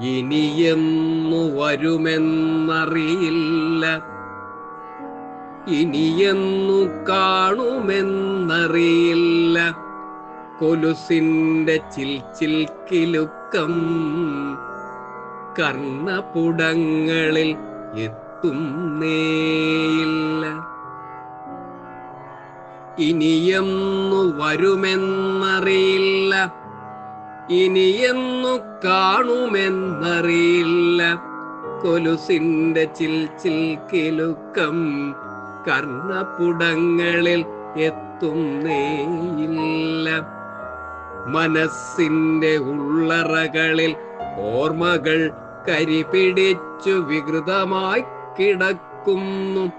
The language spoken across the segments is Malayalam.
ഇനിയെന്നു വരുമെന്നറിയില്ല. ഇനിയെന്നു കാണുമെന്നറിയില്ല. കൊലുസിന്റെ ചിൽച്ചിൽ കിലുക്കം കർണപുടങ്ങളിൽ എത്തുന്നേയില്ല ഇനിയെന്നു വരുമെന്നറിയില്ല. ഇനിയെന്നു കാണുമെന്നറിയില്ല. കൊലുസിന്റെ ചിൽച്ചിൽ കിലുക്കം കർണപുടങ്ങളിൽ എത്തുന്നേയില്ല മനസ്സിന്റെ ഉള്ളറകളിൽ ഓർമ്മകൾ കരിപിടിച്ചു വികൃതമായി കിടക്കുന്നു.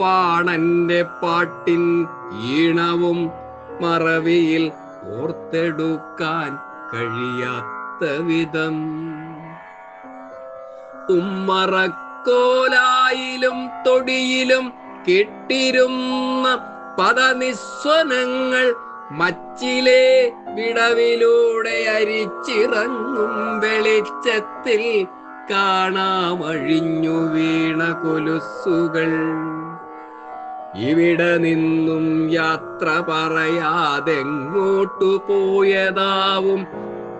പാണന്റെ പാട്ടിൻ ഈണവും മറവിയിൽ ഓർത്തെടുക്കാൻ കഴിയാത്ത വിധം. ഉമ്മറക്കോലായിലും തൊടിയിലും കെട്ടിരുന്ന പദനിസ്വനങ്ങൾ മച്ചിലെ വിടവിലൂടെ അരിച്ചിറങ്ങും വെളിച്ചത്തിൽ കാണാമഴിഞ്ഞു വീണ കൊലുസുകൾ. ഇവിടെ നിന്നും യാത്ര പറയാതെങ്ങോട്ടു പോയതാവും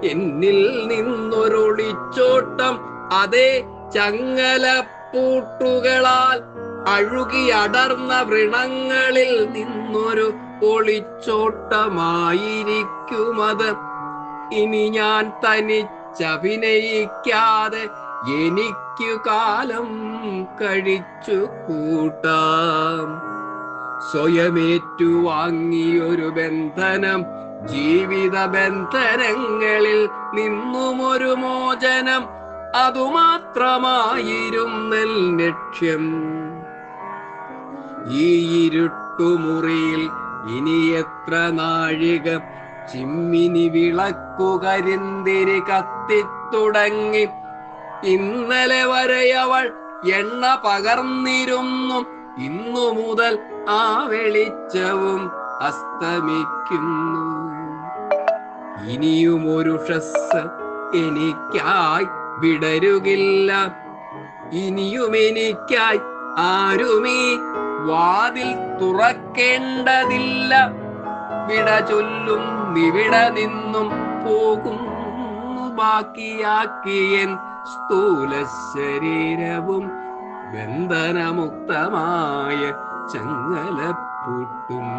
എന്നിൽ നിന്നൊരൊളിച്ചോട്ടം അതേ ചങ്ങലപ്പൂട്ടുകളാൽ അഴുകിയടർന്ന വൃണങ്ങളിൽ നിന്നൊരു ഒളിച്ചോട്ടമായിരിക്കുമത്. ഇനി ഞാൻ തനിച്ചഭിനയിക്കാതെ എനിക്കു കാലം കഴിച്ചു കൂട്ടാം. സ്വയമേറ്റുവാങ്ങിയൊരു ബന്ധനം ജീവിത ബന്ധനങ്ങളിൽ നിന്നുമൊരു മോചനം അതുമാത്രമായിരുന്നൽ ലക്ഷ്യം. ഈ ഇരുട്ടുമുറിയിൽ ഇനി എത്ര നാഴിക? ചിമ്മിനി വിളക്കു വിളക്കുകരിന്തിരി കത്തിത്തുടങ്ങി. ഇന്നലെ വരെ അവൾ എണ്ണ പകർന്നിരുന്നു. ഇന്നു മുതൽ ആ വെളിച്ചവും അസ്തമിക്കുന്നു. ഇനിയും ഒരു ഷസ് എനിക്കായി വിടരുകില്ല. ഇനിയും എനിക്കായി ആരുമീ വാതിൽ തുറക്കേണ്ടതില്ല. വിട ചൊല്ലും നിവിട നിന്നും പോകും ബാക്കിയാക്കിയൻ സ്ഥൂല ശരീരവും ബന്ധനമുക്തമായ புட்டும்